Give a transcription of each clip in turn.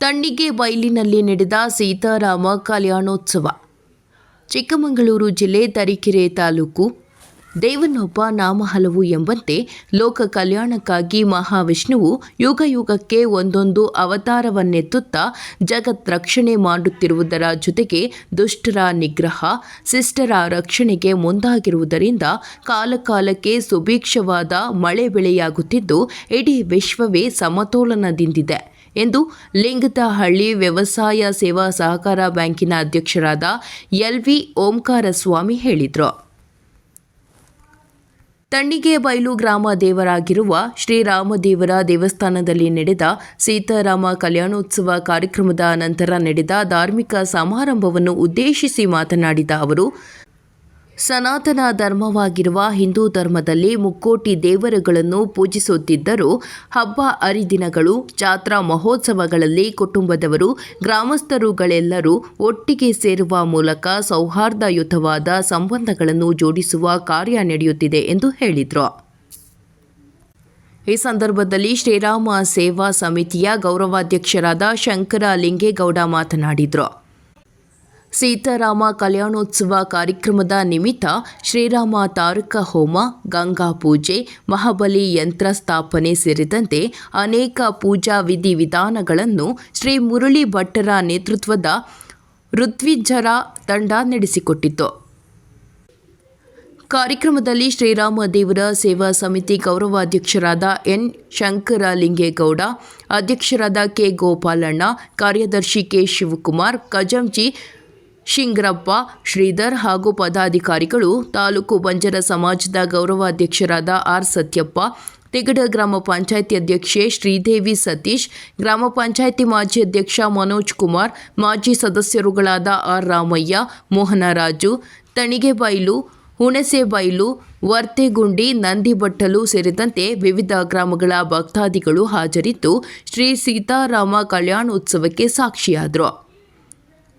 ತಣ್ಣಿಗೆ ಬೈಲಿನಲ್ಲಿ ನಡೆದ ಸೀತಾರಾಮ ಕಲ್ಯಾಣೋತ್ಸವ. ಚಿಕ್ಕಮಗಳೂರು ಜಿಲ್ಲೆ ತರೀಕೆರೆ ತಾಲೂಕು ದೇವನೊಬ್ಬ ನಾಮ ಹಲವು ಎಂಬಂತೆ ಲೋಕ ಕಲ್ಯಾಣಕ್ಕಾಗಿ ಮಹಾವಿಷ್ಣುವು ಯುಗ ಯುಗಕ್ಕೆ ಒಂದೊಂದು ಅವತಾರವನ್ನೆತ್ತುತ್ತಾ ಜಗತ್ ರಕ್ಷಣೆ ಮಾಡುತ್ತಿರುವುದರ ಜೊತೆಗೆ ದುಷ್ಟರ ನಿಗ್ರಹ, ಶಿಷ್ಟರ ರಕ್ಷಣೆಗೆ ಮುಂದಾಗಿರುವುದರಿಂದ ಕಾಲಕಾಲಕ್ಕೆ ಸುಭೀಕ್ಷವಾದ ಮಳೆ ಬೆಳೆಯಾಗುತ್ತಿದ್ದು, ಇಡೀ ವಿಶ್ವವೇ ಸಮತೋಲನದಿಂದಿದೆ. ಎಂದು ಲಿಂಗದಹಳ್ಳಿ ವ್ಯವಸಾಯ ಸೇವಾ ಸಹಕಾರ ಬ್ಯಾಂಕಿನ ಅಧ್ಯಕ್ಷರಾದ ಎಲ್ವಿ ಓಂಕಾರ ಸ್ವಾಮಿ ಹೇಳಿದರು. ತಣ್ಣಿಗೆ ಬೈಲು ಗ್ರಾಮ ದೇವರಾಗಿರುವ ಶ್ರೀರಾಮದೇವರ ದೇವಸ್ಥಾನದಲ್ಲಿ ನಡೆದ ಸೀತಾರಾಮ ಕಲ್ಯಾಣೋತ್ಸವ ಕಾರ್ಯಕ್ರಮದ ನಂತರ ನಡೆದ ಧಾರ್ಮಿಕ ಸಮಾರಂಭವನ್ನು ಉದ್ದೇಶಿಸಿ ಮಾತನಾಡಿದ ಅವರು ಸನಾತನ ಧರ್ಮವಾಗಿರುವ ಹಿಂದೂ ಧರ್ಮದಲ್ಲಿ ಮುಕ್ಕೋಟಿ ದೇವರುಗಳನ್ನು ಪೂಜಿಸುತ್ತಿದ್ದರೂ ಹಬ್ಬ ಹರಿದಿನಗಳು, ಜಾತ್ರಾ ಮಹೋತ್ಸವಗಳಲ್ಲಿ ಕುಟುಂಬದವರು, ಗ್ರಾಮಸ್ಥರುಗಳೆಲ್ಲರೂ ಒಟ್ಟಿಗೆ ಸೇರುವ ಮೂಲಕ ಸೌಹಾರ್ದಯುತವಾದ ಸಂಬಂಧಗಳನ್ನು ಜೋಡಿಸುವ ಕಾರ್ಯ ನಡೆಯುತ್ತಿದೆ ಎಂದು ಹೇಳಿದರು. ಈ ಸಂದರ್ಭದಲ್ಲಿ ಶ್ರೀರಾಮ ಸೇವಾ ಸಮಿತಿಯ ಗೌರವಾಧ್ಯಕ್ಷರಾದ ಶಂಕರ ಲಿಂಗೇಗೌಡ ಮಾತನಾಡಿದರು. ಸೀತಾರಾಮ ಕಲ್ಯಾಣೋತ್ಸವ ಕಾರ್ಯಕ್ರಮದ ನಿಮಿತ್ತ ಶ್ರೀರಾಮ ತಾರಕ ಹೋಮ, ಗಂಗಾ ಪೂಜೆ, ಮಹಾಬಲಿ ಯಂತ್ರ ಸ್ಥಾಪನೆ ಸೇರಿದಂತೆ ಅನೇಕ ಪೂಜಾ ವಿಧಿವಿಧಾನಗಳನ್ನು ಶ್ರೀ ಮುರಳಿ ಭಟ್ಟರ ನೇತೃತ್ವದ ಋತ್ವಿಜರ ತಂಡ ನಡೆಸಿಕೊಟ್ಟಿತು. ಕಾರ್ಯಕ್ರಮದಲ್ಲಿ ಶ್ರೀರಾಮ ದೇವರ ಸೇವಾ ಸಮಿತಿ ಗೌರವಾಧ್ಯಕ್ಷರಾದ ಎನ್. ಶಂಕರ ಲಿಂಗೇಗೌಡ ಅಧ್ಯಕ್ಷರಾದ ಕೆ. ಗೋಪಾಲಣ್ಣ, ಕಾರ್ಯದರ್ಶಿ ಕೆ. ಶಿವಕುಮಾರ್ ಕಜಂಜಿ ಶಿಂಗ್ರಪ್ಪ, ಶ್ರೀಧರ್ ಹಾಗೂ ಪದಾಧಿಕಾರಿಗಳು ತಾಲೂಕು ಬಂಜರ ಸಮಾಜದ ಗೌರವಾಧ್ಯಕ್ಷರಾದ ಆರ್ ಸತ್ಯಪ್ಪ, ತಿಗಡ ಗ್ರಾಮ ಪಂಚಾಯಿತಿ ಅಧ್ಯಕ್ಷೆ ಶ್ರೀದೇವಿ ಸತೀಶ್, ಗ್ರಾಮ ಪಂಚಾಯಿತಿ ಮಾಜಿ ಅಧ್ಯಕ್ಷ ಮನೋಜ್ ಕುಮಾರ್, ಮಾಜಿ ಸದಸ್ಯರುಗಳಾದ ಆರ್ ರಾಮಯ್ಯ ಮೋಹನರಾಜು ತಣಿಗೆಬೈಲು ಹುಣಸೆಬೈಲು ವರ್ತೆಗುಂಡಿ ನಂದಿಬಟ್ಟಲು ಸೇರಿದಂತೆ ವಿವಿಧ ಗ್ರಾಮಗಳ ಭಕ್ತಾದಿಗಳು ಹಾಜರಿದ್ದು ಶ್ರೀ ಸೀತಾರಾಮ ಕಲ್ಯಾಣೋತ್ಸವಕ್ಕೆ ಸಾಕ್ಷಿಯಾದರು.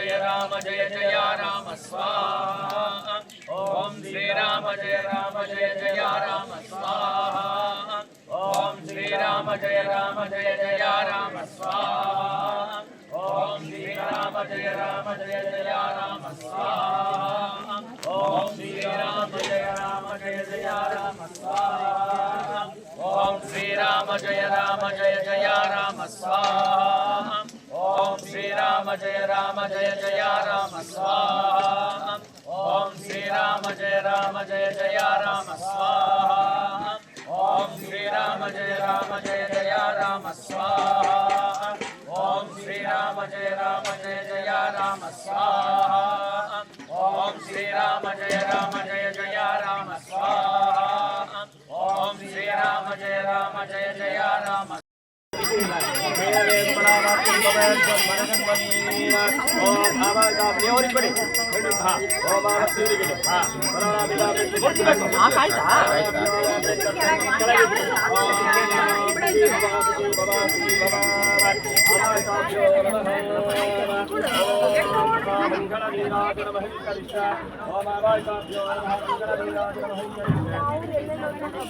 जय राम जय जय राम स्वाहा ॐ श्रीराम जय राम जय जय राम स्वाहा ॐ श्रीराम जय राम जय जय राम स्वाहा ॐ श्रीराम जय राम जय जय राम स्वाहा ॐ श्रीराम जय राम जय जय राम स्वाहा ॐ श्रीराम जय राम जय जय राम स्वाहा राम जय राम जय जय राम स्वाहा ॐ श्रीराम जय राम जय जय राम स्वाहा ॐ श्रीराम जय राम जय जय राम स्वाहा ॐ श्रीराम जय राम जय जय राम स्वाहा ॐ श्रीराम जय राम ಆಯ್ತಾ वीराज नमः करिष्ठा ओम आवाय काभ्यो नमः कर वीराज नमः करिष्ठा